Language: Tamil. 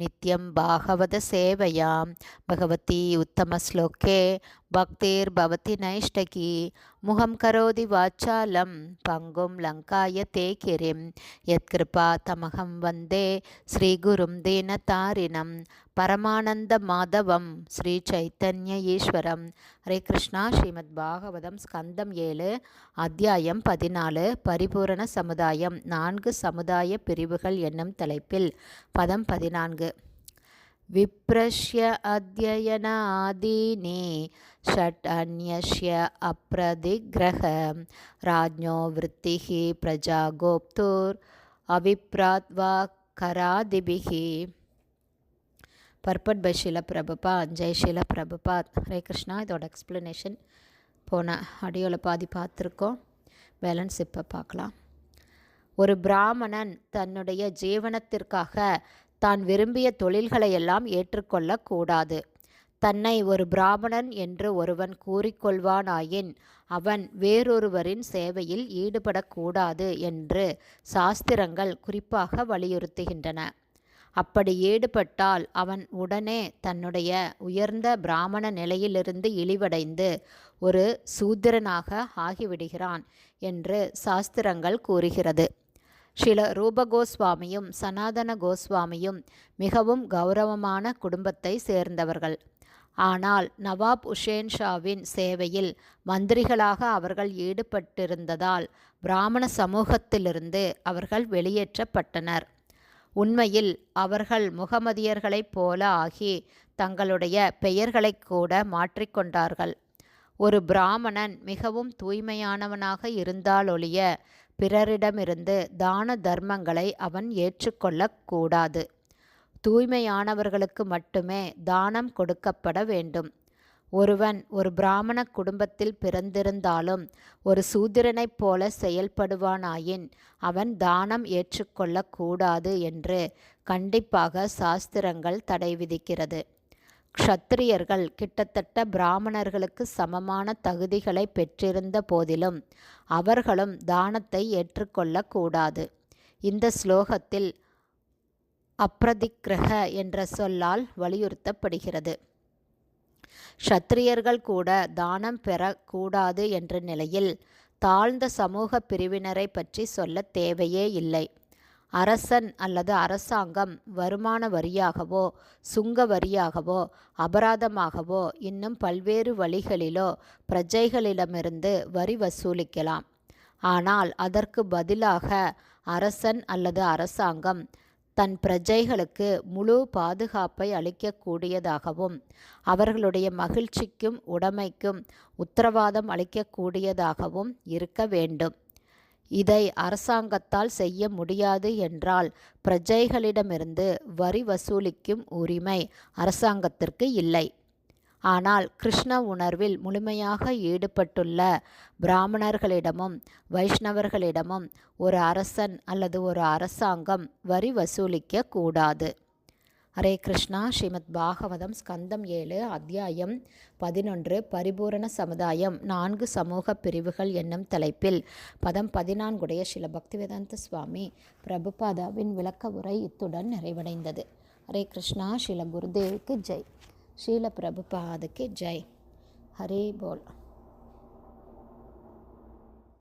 நித்யம் பாகவத சேவையாம். பகவதி உத்தமஸ்லோகே பக்திர்பவதி நைஷ்டகி. முகம் கரோதி வாச்சாலம். பங்கும் லங்காய தே கிரிம் யத்கிருபா தமகம் வந்தே. ஸ்ரீகுரும் தீனதாரிணம் பரமானந்த மாதவம். ஸ்ரீ சைத்தன்ய ஈஸ்வரம். ஹரே கிருஷ்ணா. ஸ்ரீமத் பாகவதம் ஸ்கந்தம் ஏழு. அத்தியாயம் பதினாலு. பரிபூரண சமுதாயம். நான்கு சமுதாய பிரிவுகள் என்னும் தலைப்பில். பதம் பதினான்கு. विप्रश्य अध्ययनादीनि षट् अन्यस्य अप्रदिग्रह राज्ञो वृत्तिः प्रजा गोप्तुर् अभिप्रात्वा करादिभिः பர்பட் பை ஷில பிரபுபாத் ஜெய் ஷில பிரபுபாத் ஹரே கிருஷ்ணா இதோட எக்ஸ்ப்ளனேஷன் போன ஆடியோவில் பாதி பார்த்துருக்கோம் பேலன்ஸ் இப்போ பார்க்கலாம் ஒரு பிராமணன் தன்னுடைய ஜீவனத்திற்காக தான் விரும்பிய தொழில்களையெல்லாம் ஏற்றுக்கொள்ளக்கூடாது. தன்னை ஒரு பிராமணன் என்று ஒருவன் கூறிக்கொள்வானாயின் அவன் வேறொருவரின் சேவையில் ஈடுபடக்கூடாது என்று சாஸ்திரங்கள் குறிப்பாக வலியுறுத்துகின்றன. அப்படி ஈடுபட்டால் அவன் உடனே தன்னுடைய உயர்ந்த பிராமண நிலையிலிருந்து இழிவடைந்து ஒரு சூத்திரனாக ஆகிவிடுகிறான் என்று சாஸ்திரங்கள் கூறுகிறது. ஸ்ரீல ரூப கோஸ்வாமியும் சனாதன கோஸ்வாமியும் மிகவும் கௌரவமான குடும்பத்தை சேர்ந்தவர்கள். ஆனால் நவாப் உஷேன் ஷாவின் சேவையில் மந்திரிகளாக அவர்கள் ஈடுபட்டிருந்ததால் பிராமண சமூகத்திலிருந்து அவர்கள் வெளியேற்றப்பட்டனர். உண்மையில் அவர்கள் முகமதியர்களைப் போல ஆகி தங்களுடைய பெயர்களை கூட மாற்றிக்கொண்டார்கள் ஒரு பிராமணன் மிகவும் தூய்மையானவனாக இருந்தாலொழிய பிறரிடமிருந்து தான தர்மங்களை அவன் ஏற்றுக்கொள்ளக்கூடாது தூய்மையானவர்களுக்கு மட்டுமே தானம் கொடுக்கப்பட வேண்டும். ஒருவன் ஒரு பிராமண குடும்பத்தில் பிறந்திருந்தாலும் ஒரு சூத்திரனைப் போல செயல்படுவானாயின் அவன் தானம் ஏற்றுக்கொள்ளக்கூடாது என்று கண்டிப்பாக சாஸ்திரங்கள் தடை விதிக்கிறது. க்ஷத்திரியர்கள் கிட்டத்தட்ட பிராமணர்களுக்கு சமமான தகுதிகளை பெற்றிருந்த போதிலும் அவர்களும் தானத்தை ஏற்றுக்கொள்ளக்கூடாது இந்த ஸ்லோகத்தில் அப்ரதிக்கிரக என்ற சொல்லால் வலியுறுத்தப்படுகிறது. க்ஷத்திரியர்கள் கூட தானம் பெறக்கூடாது என்ற நிலையில் தாழ்ந்த சமூக பிரிவினரை பற்றி சொல்ல தேவையே இல்லை. அரசன் அல்லது அரசாங்கம் வருமான வரியாகவோ சுங்க வரியாகவோ அபராதமாகவோ இன்னும் பல்வேறு வழிகளிலோ பிரஜைகளிடமிருந்து வரி வசூலிக்கலாம். ஆனால் அதற்கு பதிலாக அரசன் அல்லது அரசாங்கம் தன் பிரஜைகளுக்கு முழு பாதுகாப்பை அளிக்கக்கூடியதாகவும் அவர்களுடைய மகிழ்ச்சிக்கும் உடைமைக்கும் உத்தரவாதம் அளிக்கக்கூடியதாகவும் இருக்க வேண்டும். இதை அரசாங்கத்தால் செய்ய முடியாது என்றால் பிரஜைகளிடமிருந்து வரி வசூலிக்கும் உரிமை அரசாங்கத்திற்கு இல்லை. ஆனால் கிருஷ்ண உணர்வில் முழுமையாக ஈடுபட்டுள்ள பிராமணர்களிடமும் வைஷ்ணவர்களிடமும் ஒரு அரசன் அல்லது ஒரு அரசாங்கம் வரி வசூலிக்க கூடாது. ஹரே கிருஷ்ணா. ஸ்ரீமத் பாகவதம் ஸ்கந்தம் ஏழு அத்தியாயம் பதினொன்று பரிபூரண சமுதாயம் நான்கு சமூக பிரிவுகள் என்னும் தலைப்பில் பதம் பதினான்குடைய ஸ்ரீல பக்திவேதாந்த சுவாமி பிரபுபாதாவின் விளக்க உரை இத்துடன் நிறைவடைந்தது. ஹரே கிருஷ்ணா ஸ்ரீல குருதேவுக்கு ஜெய். ஸ்ரீல பிரபுபாதுக்கு ஜெய். ஹரே போல்.